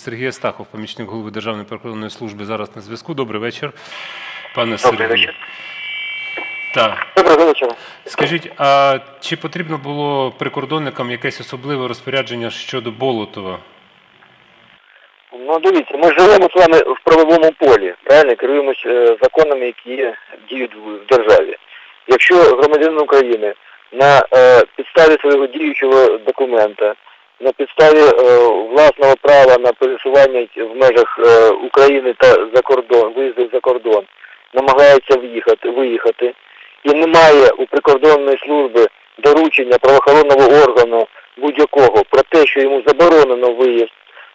Сергій Астахов, помічник голови Державної прикордонної служби, зараз на зв'язку. Добрий вечір, пане Добрий Сергію. вечір. Так. Доброго вечора. Скажіть, а чи потрібно було прикордонникам якесь особливе розпорядження щодо Болотова? Ну дивіться, ми живемо з вами в правовому полі, правильно керуємось е, законами, які діють в в державі. Якщо громадянин України на е, підставі свого діючого документа, на підставі е, власного права на пересування в межах е, України та за кордон, виїзду за кордон, намагається в'їхати, виїхати, і немає у прикордонної служби доручення правоохоронного органу будь-якого про те, що йому заборонено виїзд,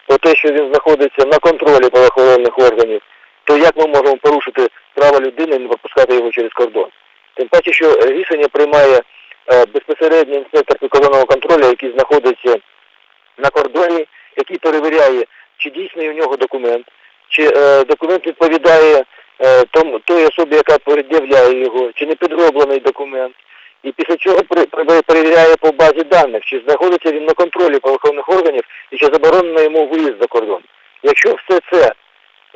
про те, що він знаходиться на контролі правоохоронних органів, то як ми можемо порушити право людини і не пропускати його через кордон? Тим паче, що рішення приймає е, безпосередньо інспектор прикордонного контролю, який знаходиться на кордоні, який перевіряє, чи дійсний у нього документ, чи е, документ відповідає е, тому, той особі, яка пред'являє його, чи не підроблений документ. І після чого при- перевіряє по базі даних, чи знаходиться він на контролі правоохоронних органів і чи заборонено йому виїзд за кордон. Якщо все це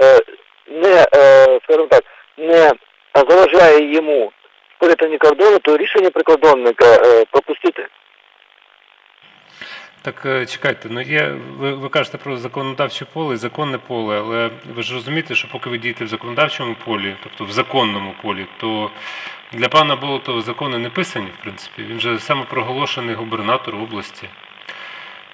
е, не, е, скажімо так, не заважає йому перетині кордону, то рішення прикордонника е, пропустити. Так е, чекайте, ну є, ви, ви кажете про законодавче поле і законне поле, але ви ж розумієте, що поки ви дієте в законодавчому полі, тобто в законному полі, то для пана Болотова закони не писані, в принципі. Він же самопроголошений губернатор області.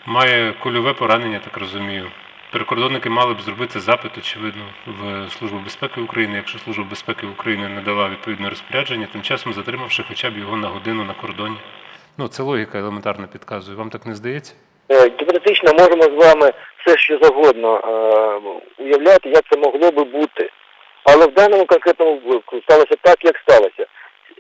Має кульове поранення, так розумію. Прикордонники мали б зробити запит, очевидно, в Службу безпеки України, якщо Служба безпеки України не дала відповідне розпорядження, тим часом затримавши хоча б його на годину на кордоні. Ну, це логіка елементарно підказує. Вам так не здається? Е, Гіпотетично можемо з вами все що завгодно е, уявляти, як це могло би бути. Але в даному конкретному випадку сталося так, як сталося.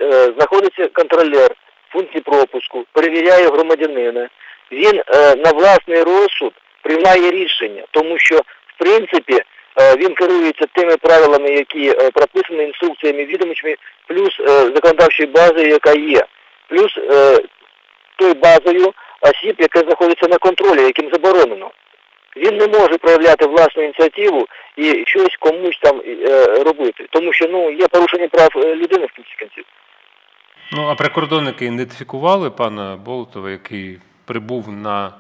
Е, знаходиться контролер функції пропуску, перевіряє громадянина. Він на власний розсуд приймає рішення, тому що в принципі він керується тими правилами, які прописані інструкціями, відомичами, плюс законодавчою базою, яка є, плюс той базою осіб, яке знаходиться на контролі, яким заборонено. Він не може проявляти власну ініціативу і щось комусь там е, робити, тому що ну є порушення прав е, людини в кінці кінців. Ну, а прикордонники ідентифікували пана Болотова, який прибув на.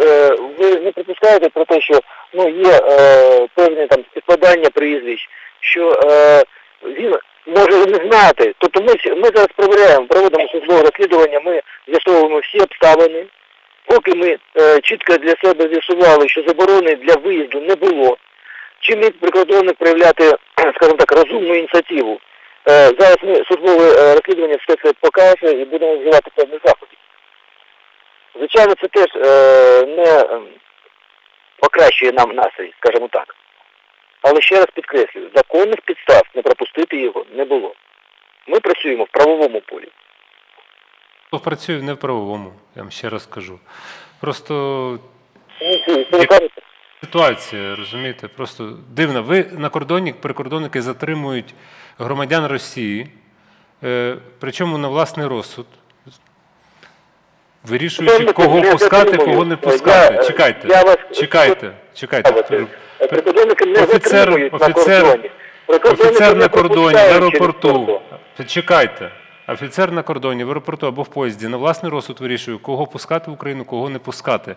Е, ви не припускаєте про те, що ну є е, певні там співпадання прізвищ, що е, він може і не знати. Тобто ми ми зараз перевіряємо, проводимо службове розслідування, ми з'ясовуємо всі обставини. Поки ми е, чітко для себе з'ясували, що заборони для виїзду не було, чи міг прикордонник проявляти, скажімо так, розумну ініціативу. Е, зараз ми службове е, розслідування все це покаже і будемо вживати певних заходів. Звичайно, це теж е, не е, покращує нам настрій, скажімо так. Але ще раз підкреслюю, законних підстав не пропустити його не було. Ми працюємо в правовому полі. Працює не в правовому, я вам ще раз кажу. Просто Ну, ситуація, розумієте, просто дивна. Ви на кордоні, прикордонники затримують громадян Росії, е, причому на власний розсуд. Вирішуючи, кого пускати, кого не пускати. Чекайте, чекайте, чекайте. Е, Прикордонники не Офіцер- затримують на кордоні. Офіцер на кордоні, в аеропорту. Чекайте. Офіцер на кордоні, в аеропорту або в поїзді на власний розсуд вирішує, кого пускати в Україну, кого не пускати.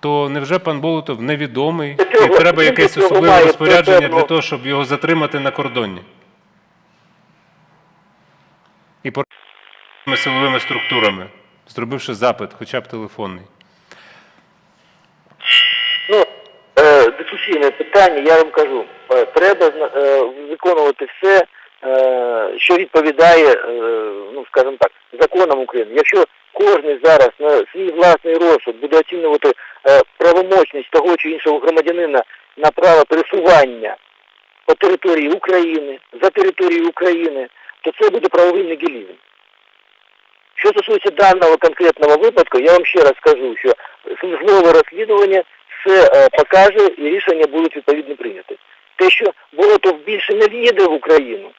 То невже пан Болотов невідомий і треба якесь особливе розпорядження для того, щоб його затримати на кордоні? І по силовими структурами, зробивши запит, хоча б телефонний. Ну, е, дискусійне питання, я вам кажу, е, треба е, виконувати все, е, що відповідає, ну скажімо так, законам України. Якщо кожен зараз на свій власний розсуд буде оцінювати правомочність того чи іншого громадянина на право пересування по території України, за територією України, то це буде правовий нігілізм. Що стосується даного конкретного випадку, я вам ще раз скажу, що службове розслідування все е, покаже і рішення будуть відповідно прийняті. Те, що Болотов більше не в'їде в Україну,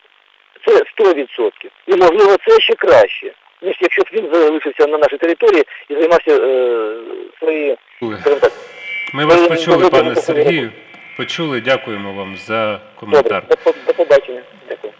це 100%. І можливо це ще краще, ніж якщо б він залишився на нашій території і займався е, своєю, Ми вас почули, пане Сергію. Почули, дякуємо вам за Добре, коментар. до, до побачення. Дякую.